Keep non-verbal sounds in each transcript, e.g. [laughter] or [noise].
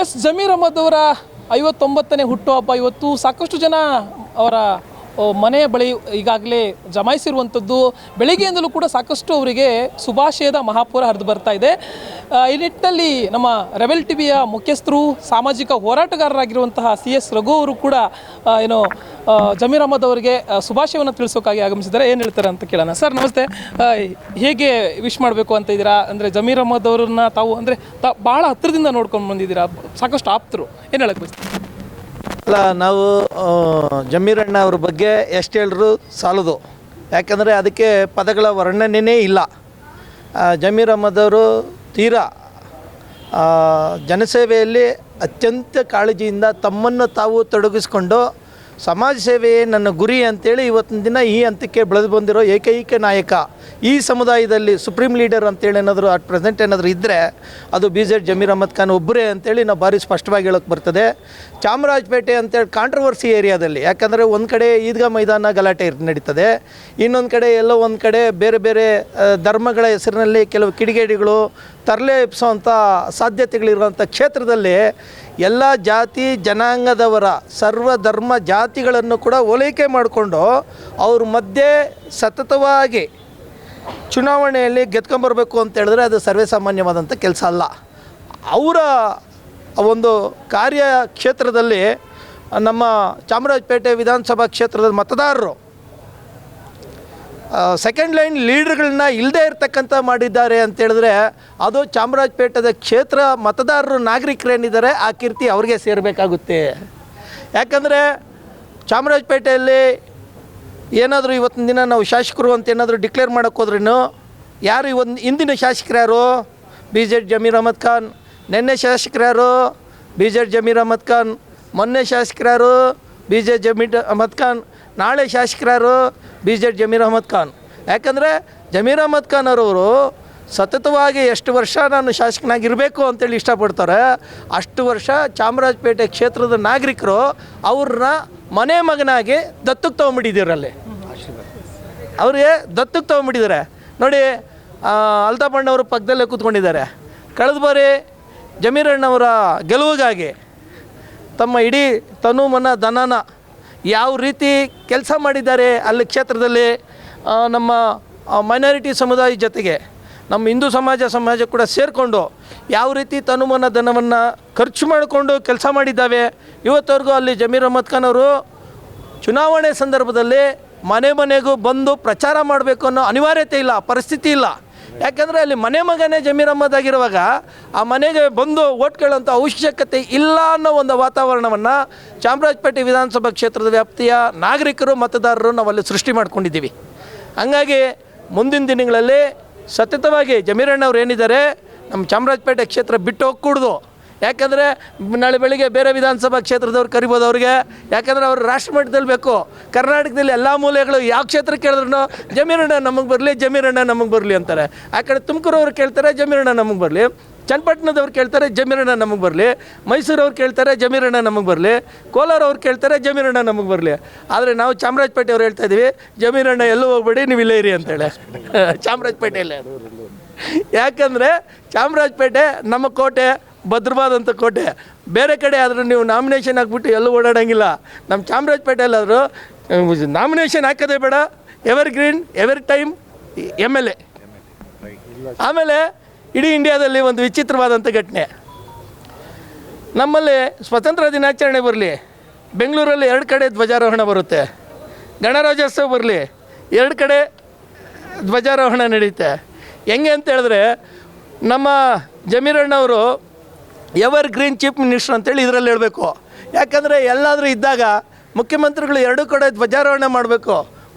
S Zameer Ahmed ಅವರ ಐವತ್ತೊಂಬತ್ತನೇ ಹುಟ್ಟುಹಬ್ಬ. ಇವತ್ತು ಸಾಕಷ್ಟು ಜನ ಅವರ ಮನೆಯ ಬಳಿ ಈಗಾಗಲೇ ಜಮಾಯಿಸಿರುವಂಥದ್ದು ಬೆಳಿಗ್ಗೆಯಿಂದಲೂ ಕೂಡ ಸಾಕಷ್ಟು ಅವರಿಗೆ ಶುಭಾಶಯದ ಮಹಾಪೂರ ಹರಿದು ಬರ್ತಾ ಇದೆ. ಈ ನಿಟ್ಟಿನಲ್ಲಿ ನಮ್ಮ ರೆಬೆಲ್ ಟಿವಿಯ ಮುಖ್ಯಸ್ಥರು, ಸಾಮಾಜಿಕ ಹೋರಾಟಗಾರರಾಗಿರುವಂತಹ ಸಿ ಎಸ್ ರಘು ಅವರು ಕೂಡ ಏನು ಜಮೀರ್ ಅಹಮದ್ ಅವರಿಗೆ ಶುಭಾಶಯವನ್ನು ತಿಳಿಸೋಕ್ಕಾಗಿ ಆಗಮಿಸಿದ್ದಾರೆ. ಏನು ಹೇಳ್ತಾರೆ ಅಂತ ಕೇಳೋಣ. ಸರ್, ನಮಸ್ತೆ. ಹೇಗೆ ವಿಶ್ ಮಾಡಬೇಕು ಅಂತ ಇದ್ದೀರಾ? ಅಂದರೆ ಜಮೀರ್ ಅಹಮದ್ ಅವರನ್ನ ತಾವು, ಅಂದರೆ ತಾ ಭಾಳ ಹತ್ತಿರದಿಂದ ನೋಡ್ಕೊಂಡು ಬಂದಿದ್ದೀರಾ? ಸಾಕಷ್ಟು ಆಪ್ತರು. ಏನು ಹೇಳಕ್ಕೆ ಅಲ್ಲ, ನಾವು ಜಮೀರಣ್ಣ ಅವ್ರ ಬಗ್ಗೆ ಎಷ್ಟು ಹೇಳಿದ್ರು ಸಾಲದು. ಯಾಕಂದರೆ ಅದಕ್ಕೆ ಪದಗಳ ವರ್ಣನೆಯೇ ಇಲ್ಲ. ಜಮೀರ್ ಅಹಮ್ಮದವರು ತೀರಾ ಜನಸೇವೆಯಲ್ಲಿ ಅತ್ಯಂತ ಕಾಳಜಿಯಿಂದ ತಮ್ಮನ್ನು ತಾವು ತೊಡಗಿಸ್ಕೊಂಡು ಸಮಾಜ ಸೇವೆಯೇ ನನ್ನ ಗುರಿ ಅಂತೇಳಿ ಇವತ್ತಿನ ದಿನ ಈ ಹಂತಕ್ಕೆ ಬೆಳೆದು ಬಂದಿರೋ ಏಕೈಕ ನಾಯಕ ಈ ಸಮುದಾಯದಲ್ಲಿ ಸುಪ್ರೀಂ ಲೀಡರ್ ಅಂತೇಳಿ ಏನಾದರೂ ಅಟ್ ಪ್ರೆಸೆಂಟ್ ಏನಾದರೂ ಇದ್ದರೆ ಅದು ಬಿ ಜೆಡ್ ಜಮೀರ್ ಅಹಮದ್ ಖಾನ್ ಒಬ್ಬರೇ ಅಂತೇಳಿ ನಾವು ಭಾರಿ ಸ್ಪಷ್ಟವಾಗಿ ಹೇಳೋಕ್ಕೆ ಬರ್ತದೆ. ಚಾಮರಾಜಪೇಟೆ ಅಂತೇಳಿ ಕಾಂಟ್ರವರ್ಸಿ ಏರಿಯಾದಲ್ಲಿ. ಯಾಕಂದರೆ ಒಂದು ಕಡೆ ಈದ್ಗಾ ಮೈದಾನ ಗಲಾಟೆ ನಡೀತದೆ. ಇನ್ನೊಂದು ಕಡೆ ಎಲ್ಲೋ ಒಂದು ಕಡೆ ಬೇರೆ ಬೇರೆ ಧರ್ಮಗಳ ಹೆಸರಿನಲ್ಲಿ ಕೆಲವು ಕಿಡಿಗೇಡಿಗಳು ತರಲೆ ಎಪ್ಸೋವಂಥ ಸಾಧ್ಯತೆಗಳಿರುವಂಥ ಕ್ಷೇತ್ರದಲ್ಲಿ ಎಲ್ಲ ಜಾತಿ ಜನಾಂಗದವರ ಸರ್ವ ಧರ್ಮ ಜಾತಿಗಳನ್ನು ಕೂಡ ಓಲೈಕೆ ಮಾಡಿಕೊಂಡು ಅವ್ರ ಮಧ್ಯೆ ಸತತವಾಗಿ ಚುನಾವಣೆಯಲ್ಲಿ ಗೆದ್ಕೊಂಬರ್ಬೇಕು ಅಂತ ಹೇಳಿದ್ರೆ ಅದು ಸರ್ವೇ ಸಾಮಾನ್ಯವಾದಂಥ ಕೆಲಸ ಅಲ್ಲ. ಅವರ ಒಂದು ಕಾರ್ಯ ಕ್ಷೇತ್ರದಲ್ಲಿ ನಮ್ಮ ಚಾಮರಾಜಪೇಟೆ ವಿಧಾನಸಭಾ ಕ್ಷೇತ್ರದ ಮತದಾರರು ಸೆಕೆಂಡ್ ಲೈನ್ ಲೀಡರ್ಗಳನ್ನ ಇಲ್ಲದೇ ಇರತಕ್ಕಂಥ ಮಾಡಿದ್ದಾರೆ ಅಂತ ಹೇಳಿದ್ರೆ ಅದು ಚಾಮರಾಜಪೇಟೆದ ಕ್ಷೇತ್ರ ಮತದಾರರು ನಾಗರಿಕರೇನಿದ್ದಾರೆ, ಆ ಕೀರ್ತಿ ಅವ್ರಿಗೆ ಸೇರಬೇಕಾಗುತ್ತೆ. ಯಾಕಂದರೆ ಚಾಮರಾಜಪೇಟೆಯಲ್ಲಿ ಏನಾದರೂ ಇವತ್ತಿನ ದಿನ ನಾವು ಶಾಸಕರು ಅಂತ ಏನಾದರೂ ಡಿಕ್ಲೇರ್ ಮಾಡೋಕ್ಕೆ ಹೋದ್ರೂ ಯಾರು ಇವತ್ತು ಇಂದಿನ ಶಾಸಕರು ಯಾರು? B Z Zameer Ahmed Khan. ನಿನ್ನೆ ಶಾಸಕರು ಯಾರು? B Z Zameer Ahmed Khan. ಮೊನ್ನೆ ಶಾಸಕರು ಯಾರು? B J Zameer Ahmed Khan. ನಾಳೆ ಶಾಸಕರು ಯಾರು? B Z Zameer Ahmed Khan. ಯಾಕಂದರೆ ಜಮೀರ್ ಅಹಮದ್ ಖಾನ್ ಅವರವರು ಸತತವಾಗಿ ಎಷ್ಟು ವರ್ಷ ನಾನು ಶಾಸಕನಾಗಿರಬೇಕು ಅಂತೇಳಿ ಇಷ್ಟಪಡ್ತಾರೆ, ಅಷ್ಟು ವರ್ಷ ಚಾಮರಾಜಪೇಟೆ ಕ್ಷೇತ್ರದ ನಾಗರಿಕರು ಅವ್ರನ್ನ ಮನೆ ಮಗನಾಗಿ ದತ್ತಕ್ಕೆ ತೊಗೊಂಬಿಟ್ಟಿದ್ದೀರಲ್ಲಿ ಅವ್ರಿಗೆ ದತ್ತಕ್ಕೆ ತೊಗೊಂಬಿಟ್ಟಿದ್ದಾರೆ. ನೋಡಿ ಅಲ್ತಾಪಣ್ಣವರು ಪಕ್ಕದಲ್ಲೇ ಕೂತ್ಕೊಂಡಿದ್ದಾರೆ. ಕಳೆದ ಬಾರಿ ಜಮೀರಣ್ಣವರ ಗೆಲುವಿಗಾಗಿ ತಮ್ಮ ಇಡೀ ತನು ಮನ ಧನನ ಯಾವ ರೀತಿ ಕೆಲಸ ಮಾಡಿದ್ದಾರೆ ಅಲ್ಲಿ ಕ್ಷೇತ್ರದಲ್ಲಿ ನಮ್ಮ ಮೈನಾರಿಟಿ ಸಮುದಾಯ ಜೊತೆಗೆ, ನಮ್ಮ ಹಿಂದೂ ಸಮಾಜ ಸಮಾಜ ಕೂಡ ಸೇರಿಕೊಂಡು ಯಾವ ರೀತಿ ತನುಮನ ಧನವನ್ನು ಖರ್ಚು ಮಾಡಿಕೊಂಡು ಕೆಲಸ ಮಾಡಿದ್ದಾವೆ. ಇವತ್ತವರೆಗೂ ಅಲ್ಲಿ ಜಮೀರ್ ಅಹಮದ್ ಖಾನ್ ಅವರು ಚುನಾವಣೆ ಸಂದರ್ಭದಲ್ಲಿ ಮನೆ ಮನೆಗೂ ಬಂದು ಪ್ರಚಾರ ಮಾಡಬೇಕು ಅನ್ನೋ ಅನಿವಾರ್ಯತೆ ಇಲ್ಲ, ಪರಿಸ್ಥಿತಿ ಇಲ್ಲ. ಯಾಕಂದರೆ ಅಲ್ಲಿ ಮನೆ ಮಗನೇ ಜಮೀರ್ ಅಹಮದ್ ಆಗಿರುವಾಗ ಆ ಮನೆಗೆ ಬಂದು ಓಟ್ ಕೇಳುವಂಥ ಅವಶ್ಯಕತೆ ಇಲ್ಲ ಅನ್ನೋ ಒಂದು ವಾತಾವರಣವನ್ನು ಚಾಮರಾಜಪೇಟೆ ವಿಧಾನಸಭಾ ಕ್ಷೇತ್ರದ ವ್ಯಾಪ್ತಿಯ ನಾಗರಿಕರು, ಮತದಾರರು ನಾವಲ್ಲಿ ಸೃಷ್ಟಿ ಮಾಡ್ಕೊಂಡಿದ್ದೀವಿ. ಹಂಗಾಗಿ ಮುಂದಿನ ದಿನಗಳಲ್ಲಿ ಸತತವಾಗಿ ಜಮೀರಣ್ಣವ್ರು ಏನಿದ್ದಾರೆ ನಮ್ಮ ಚಾಮರಾಜಪೇಟೆ ಕ್ಷೇತ್ರ ಬಿಟ್ಟು ಹೋಗ್ಕೂಡ್ದು. ಯಾಕಂದರೆ ನಾಳೆ ಬೆಳಿಗ್ಗೆ ಬೇರೆ ವಿಧಾನಸಭಾ ಕ್ಷೇತ್ರದವ್ರು ಕರಿಬೋದು ಅವ್ರಿಗೆ. ಯಾಕಂದರೆ ಅವರು ರಾಷ್ಟ್ರ ಮಟ್ಟದಲ್ಲಿ ಬೇಕು. ಕರ್ನಾಟಕದಲ್ಲಿ ಎಲ್ಲ ಮೂಲೆಗಳು ಯಾವ ಕ್ಷೇತ್ರಕ್ಕೆ ಕೇಳಿದ್ರು ಜಮೀರಣ್ಣ ನಮಗೆ ಬರಲಿ ಜಮೀರಣ್ಣ ನಮಗೆ ಬರಲಿ ಅಂತಾರೆ. ಆ ಕಡೆ ತುಮಕೂರವ್ರು ಕೇಳ್ತಾರೆ ಜಮೀರಣ್ಣ ನಮಗೆ ಬರಲಿ. ಚನ್ನಪಟ್ಟಣದವ್ರು ಕೇಳ್ತಾರೆ ಜಮೀರಣ್ಣ ನಮಗೆ ಬರಲಿ. ಮೈಸೂರವ್ರು ಕೇಳ್ತಾರೆ ಜಮೀರಣ್ಣ ನಮಗೆ ಬರಲಿ. ಕೋಲಾರ ಅವ್ರು ಕೇಳ್ತಾರೆ ಜಮೀರಣ್ಣ ನಮಗೆ ಬರಲಿ. ಆದರೆ ನಾವು ಚಾಮರಾಜಪೇಟೆ ಅವ್ರು ಹೇಳ್ತಾ ಇದ್ದೀವಿ ಜಮೀರಣ್ಣ ಎಲ್ಲೂ ಹೋಗ್ಬೇಡಿ, ನೀವು ಇಲ್ಲೇ ಇರಿ ಅಂತೇಳಿ. [laughs] ಚಾಮರಾಜಪೇಟೆಯಲ್ಲೇ ಯಾಕಂದರೆ ಚಾಮರಾಜಪೇಟೆ ನಮ್ಮ ಕೋಟೆ ಭದ್ರವಾದಂಥ ಕೋಟೆ. ಬೇರೆ ಕಡೆ ಆದರೂ ನೀವು ನಾಮಿನೇಷನ್ ಹಾಕ್ಬಿಟ್ಟು ಎಲ್ಲೂ ಓಡಾಡೋಂಗಿಲ್ಲ. ನಮ್ಮ ಚಾಮರಾಜಪೇಟೆಯಲ್ಲಾದರೂ ನಾಮಿನೇಷನ್ ಹಾಕೋದೇ ಬೇಡ. Evergreen ever time M L A ಆಮೇಲೆ ಇಡೀ ಇಂಡಿಯಾದಲ್ಲಿ ಒಂದು ವಿಚಿತ್ರವಾದಂಥ ಘಟನೆ. ನಮ್ಮಲ್ಲಿ ಸ್ವತಂತ್ರ ದಿನಾಚರಣೆ ಬರಲಿ. ಬೆಂಗಳೂರಲ್ಲಿ ಎರಡು ಕಡೆ ಧ್ವಜಾರೋಹಣ ಬರುತ್ತೆ. ಗಣರಾಜ್ಯೋತ್ಸವ ಬರಲಿ. ಎರಡು ಕಡೆ ಧ್ವಜಾರೋಹಣ ನಡೆಯುತ್ತೆ. ಹೆಂಗೆ ಅಂತ ಹೇಳಿದ್ರೆ, ನಮ್ಮ ಜಮೀರಣ್ಣವರು ಎವರ್ ಗ್ರೀನ್ ಚೀಫ್ ಮಿನಿಸ್ಟರ್ ಅಂತೇಳಿ ಇದರಲ್ಲಿ ಹೇಳಬೇಕು. ಯಾಕಂದರೆ ಎಲ್ಲಾದರೂ ಇದ್ದಾಗ ಮುಖ್ಯಮಂತ್ರಿಗಳು ಎರಡೂ ಕಡೆ ಧ್ವಜಾರೋಹಣ ಮಾಡಬೇಕು.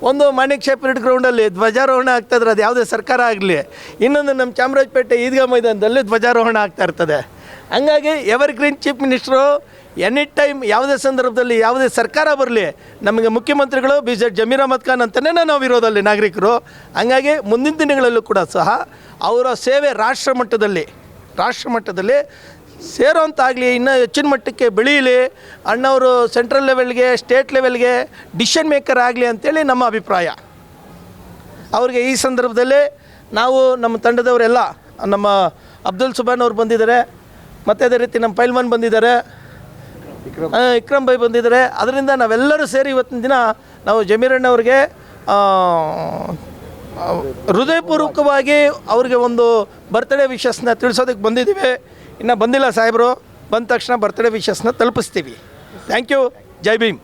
ಒಂದು ಮಾಣಿಕ್ ಶೇಪ್ ಪೀರಿಯಡ್ ಗ್ರೌಂಡಲ್ಲಿ ಧ್ವಜಾರೋಹಣ ಆಗ್ತಾ ಇದ್ರೆ ಅದು ಯಾವುದೇ ಸರ್ಕಾರ ಆಗಲಿ, ಇನ್ನೊಂದು ನಮ್ಮ ಚಾಮರಾಜಪೇಟೆ ಈದ್ಗಾ ಮೈದಾನದಲ್ಲಿ ಧ್ವಜಾರೋಹಣ ಆಗ್ತಾ ಇರ್ತದೆ. ಹಂಗಾಗಿ evergreen chief minister any time ಯಾವುದೇ ಸಂದರ್ಭದಲ್ಲಿ ಯಾವುದೇ ಸರ್ಕಾರ ಬರಲಿ, ನಮಗೆ ಮುಖ್ಯಮಂತ್ರಿಗಳು ಬಿ ಜೆ ಜಮೀರ್ ಅಹಮದ್ ಖಾನ್ ಅಂತಲೇ ನಾವು ಇರೋದಲ್ಲಿ ನಾಗರಿಕರು. ಹಂಗಾಗಿ ಮುಂದಿನ ದಿನಗಳಲ್ಲೂ ಕೂಡ ಸಹ ಅವರ ಸೇವೆ ರಾಷ್ಟ್ರ ಮಟ್ಟದಲ್ಲಿ ರಾಷ್ಟ್ರ ಮಟ್ಟದಲ್ಲಿ ಸೇರೋಂತಾಗಲಿ ಇನ್ನೂ ಹೆಚ್ಚಿನ ಮಟ್ಟಕ್ಕೆ ಬೆಳೀಲಿ. ಅಣ್ಣವರು ಸೆಂಟ್ರಲ್ ಲೆವೆಲ್ಗೆ ಸ್ಟೇಟ್ ಲೆವೆಲ್ಗೆ ಡಿಸಿಷನ್ ಮೇಕರ್ ಆಗಲಿ ಅಂತೇಳಿ ನಮ್ಮ ಅಭಿಪ್ರಾಯ. ಅವ್ರಿಗೆ ಈ ಸಂದರ್ಭದಲ್ಲಿ ನಾವು ನಮ್ಮ ತಂಡದವರೆಲ್ಲ ನಮ್ಮ ಅಬ್ದುಲ್ ಸುಬಾನ್ ಅವರು ಬಂದಿದ್ದಾರೆ ಮತ್ತು ಅದೇ ರೀತಿ ನಮ್ಮ ಪೈಲ್ವಾನ್ ಬಂದಿದ್ದಾರೆ ವಿಕ್ರಮ್. ಬೈ ಬಂದಿದ್ದಾರೆ. ಅದರಿಂದ ನಾವೆಲ್ಲರೂ ಸೇರಿ ಇವತ್ತಿನ ದಿನ ನಾವು ಜಮೀರಣ್ಣವ್ರಿಗೆ ಹೃದಯಪೂರ್ವಕವಾಗಿ ಅವ್ರಿಗೆ ಒಂದು ಬರ್ತ್ಡೇ ವಿಶಸ್ನ ತಿಳಿಸೋದಕ್ಕೆ ಬಂದಿದ್ದೀವಿ. ಇನ್ನು ಬಂದಿಲ್ಲ ಸಾಹೇಬರು. ಬಂದ ತಕ್ಷಣ ಬರ್ತಡೇ ವಿಶಸ್ನ ತಲುಪಿಸ್ತೀವಿ. Thank you Jai Bhim.